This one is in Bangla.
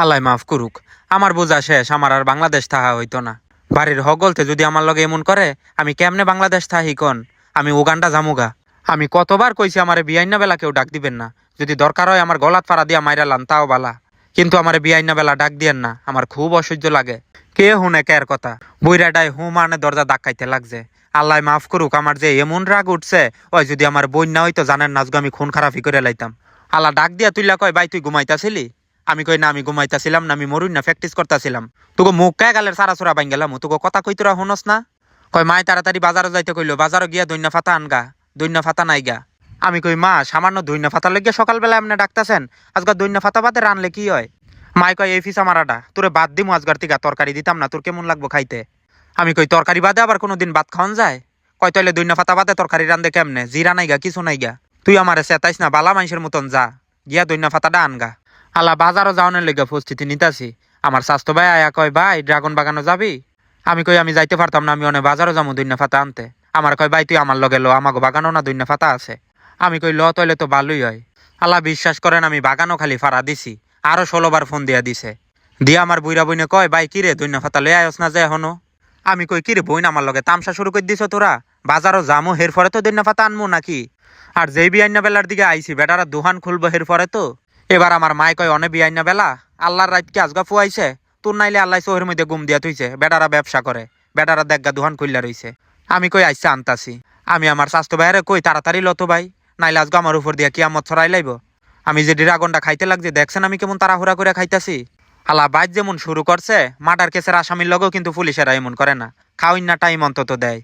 আল্লাহ মাফ করুক। আমার বোঝা শেষ, আমার আর বাংলাদেশ থাহা হইতো না। বাড়ির হগলতে যদি আমার লগে এমন করে, আমি কেমনে বাংলাদেশ থাহি কন? আমি উগান্ডা জামুগা। আমি কতবার কইছি আমার বিয়াইনা বেলা কেউ ডাক দিবেন না। যদি দরকার হয় আমার গলাত ফাড়া দিয়া মাইরালান তাও বালা। কিন্তু আমার বিয়াইনা বেলা ডাক দিয়েন না, আমার খুব অসহ্য লাগে। কে হুনে কের কথা? বইরাটাই হু মানে দরজা ডাকাইতে লাগছে। আল্লাহ মাফ করুক, আমার যে এমন রাগ উঠছে, ওই যদি আমার বই না হইতো জানেন নাচ আমি খুন খারাপি করে লাইতাম। আল্লাহ ডাক দিয়া তুইলা কয়, ভাই, তুই ঘুমাইতাছিলি? আমি কই না, আমি ঘুমাইতাছিলাম না, আমি মরুন না প্র্যাকটিস করতেছিলাম। তোকে মুখ কে গালের সারা সুরা বাইন গেলাম তোকে কথা কই তোরা শুনস না। কয় মাই তাড়াতাড়ি বাজারে যাইতে কইলো বাজারে গিয়া দৈন্য ফাতা আনগা, দৈন্য ফাতা নাই গা। আমি কই, মা, সামান্য দৈন্য ফাতা লেগে সকালবেলা এমনি ডাকতেছেন আজকাল দৈন্য ফাতা বাদে রানলে কি হয়? মাই কয়, এই ফিসা মারাটা তোরে বাদ দিমু আজগার তিকা তরকারি দিতাম না, তোর কেমন লাগবো খাইতে? আমি কই, তরকারি বাদে আবার কোনোদিন ভাত খাওয়ান যায়? কয়, তইলে দৈন্য ফাতা বাদে তরকারি রান্দে কেমনে? জিরা নাই গা, কিছু নাই গা। তুই আমারে চেতাইস না, বালা মানুষের মতন যা, গিয়া দৈন্য ফাতাটা আনগা। আল্লাহ বাজারও যাওয়ানোর লেগে প্রস্তুতি নিতাছি। আমার স্বাস্থ্য ভাই আয়া কয়, ভাই, ড্রাগন বাগানো যাবি? আমি কই, আমি যাইতে পারতাম না, আমি অনেক বাজারও যাব দৈন্য ফাতা আনতে। আমার কয়, ভাই, তুই আমার লগে লো আমাকে বাগানও না দৈন্য ফাতা আছে। আমি কই, ল, তইলে তো ভালোই হয়। আল্লাহ বিশ্বাস করেন, আমি বাগানও খালি ফাড়া দিছি, আরও ষোলোবার ফোন দিয়া দিছে। দিয়া আমার বুইরা বইনে কয়, ভাই, কিরে দৈন্য ফাতা লয়ে আয়স না যে এখনও? আমি কই, কিরে বইন আমার লগে তামসা শুরু করে দিছ তোরা? বাজারও যামো হের পরে তো দৈন্য ফাতা আনমু নাকি? আর যেই বিয়াইনা বেলার দিকে আইছি, বেটারা দোকান খুলবো হের পরে তো? এবার আমার মায় কয়, অনে বিয়াইনা বেলা, আল্লাহর রাত কি আজগা ফুয়াইছে? তোর নাইলে আল্লাহ চোহের মধ্যে গুম দিয়া তুইছে বেটারা ব্যবসা করে, বেটারা দেখগা দোকান খুললা রইছে। আমি কই আইসা আনতাছি। আমি আমার স্বাস্থ্য ভাইয়ারে কই, তাড়াতাড়ি লতো ভাই, নাইলে আজকে আমার উপর দিয়া কিয়ামত ছড়াই লাইব। আমি যে ড্রাগনটা খাইতে লাগছে, দেখছেন আমি কেমন তাড়াহুড়া করে খাইতাছি? আল্লাহ বাইজ যেমন শুরু করছে মার্ডার কেসের আসামির লগেও কিন্তু পুলিশেরা এমন করে না। খাওয়াইন না টাইম অন্তত দেয়।